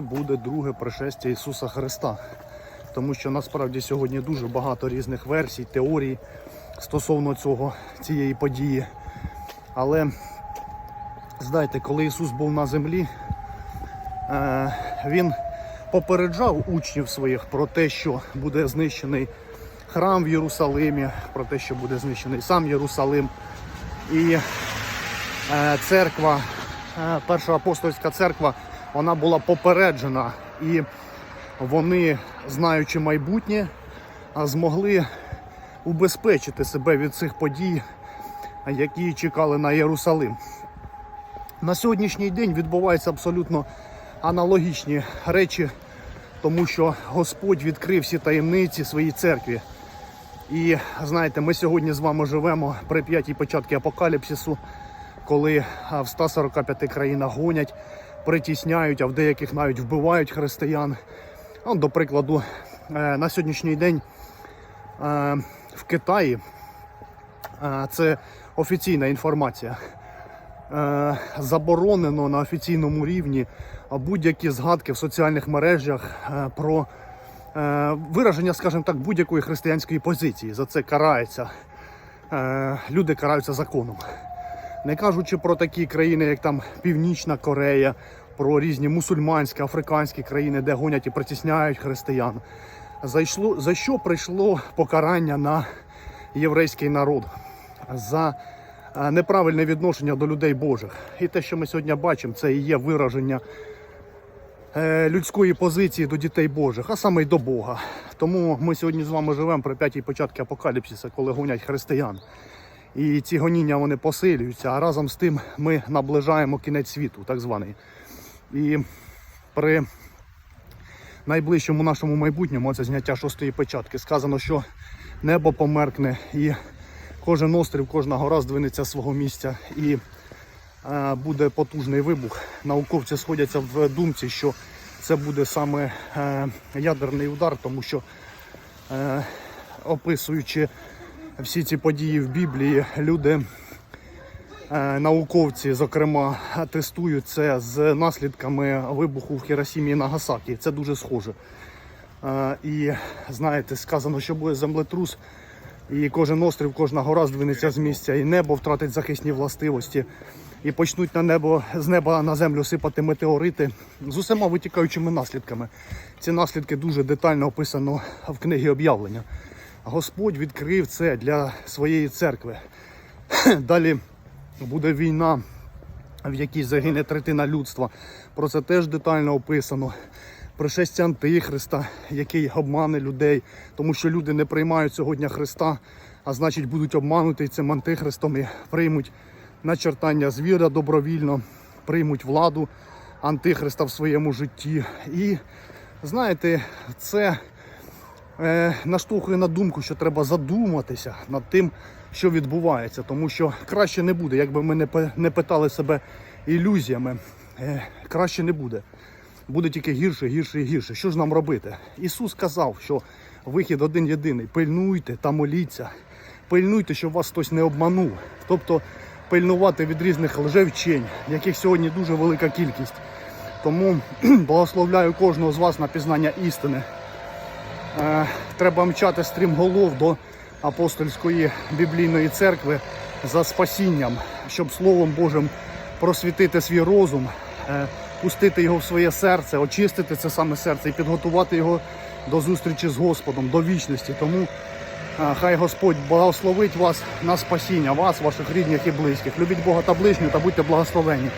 буде друге пришестя Ісуса Христа. Тому що насправді сьогодні дуже багато різних версій, теорій стосовно цього, цієї події. Але знаєте, коли Ісус був на землі, е, Він попереджав учнів своїх про те, що буде знищений храм в Єрусалимі, про те, що буде знищений сам Єрусалим. І е, церква, е, перша апостольська церква, вона була попереджена. І вони, знаючи майбутнє, змогли убезпечити себе від цих подій, які чекали на Єрусалим. На сьогоднішній день відбуваються абсолютно аналогічні речі, тому що Господь відкрив всі таємниці своїй церкві. І знаєте, ми сьогодні з вами живемо при п'ятій початку апокаліпсису, коли в 145 країнах гонять, притісняють, а в деяких навіть вбивають християн. Ну, до прикладу, е, на сьогоднішній день е, в Китаї е, це офіційна інформація. Заборонено на офіційному рівні будь-які згадки в соціальних мережах про вираження, скажімо так, будь-якої християнської позиції. За це карається. Люди караються законом. Не кажучи про такі країни, як там Північна Корея, про різні мусульманські, африканські країни, де гонять і притісняють християн. Зайшло, за що прийшло покарання на єврейський народ? За е, неправильне відношення до людей Божих. І те, що ми сьогодні бачимо, це і є вираження е, людської позиції до дітей Божих, а саме й до Бога. Тому ми сьогодні з вами живемо при п'ятій початку апокаліпсиса, коли гонять християн. І ці гоніння вони посилюються, а разом з тим ми наближаємо кінець світу, так званий. І при найближчому нашому майбутньому, це зняття шостої печатки, сказано, що небо померкне і кожен острів, кожна гора здвинеться з свого місця і е, буде потужний вибух. Науковці сходяться в думці, що це буде саме е, ядерний удар, тому що е, описуючи всі ці події в Біблії, люди, е, науковці, зокрема, тестують це з наслідками вибуху в Хіросімі і Нагасакі. Це дуже схоже. Е, І знаєте, сказано, що буде землетрус, і кожен острів, кожна гора здвинеться з місця, і небо втратить захисні властивості. І почнуть на небо з неба на землю сипати метеорити з усіма витікаючими наслідками. Ці наслідки дуже детально описано в книгі об'явлення. Господь відкрив це для своєї церкви. Далі буде війна, в якій загине третина людства. Про це теж детально описано. Пришестя Антихриста, який обмане людей, тому що люди не приймають сьогодні Христа, а значить будуть обмануті цим антихристом і приймуть начертання звіра добровільно, приймуть владу антихриста в своєму житті. І знаєте, це е, наштовхує на думку, що треба задуматися над тим, що відбувається, тому що краще не буде, якби ми не, не питали себе ілюзіями, е, краще не буде. Буде тільки гірше, гірше і гірше. Що ж нам робити? Ісус сказав, що вихід один єдиний. Пильнуйте та моліться. Пильнуйте, щоб вас хтось не обманув. Тобто пильнувати від різних лжевчень, яких сьогодні дуже велика кількість. Тому благословляю кожного з вас на пізнання істини. Е, треба мчати стрімголов до апостольської біблійної церкви за спасінням, щоб Словом Божим просвітити свій розум, е, пустити його в своє серце, очистити це саме серце і підготувати його до зустрічі з Господом, до вічності. Тому е, хай Господь благословить вас на спасіння, вас, ваших рідних і близьких. Любіть Бога та ближню та будьте благословені.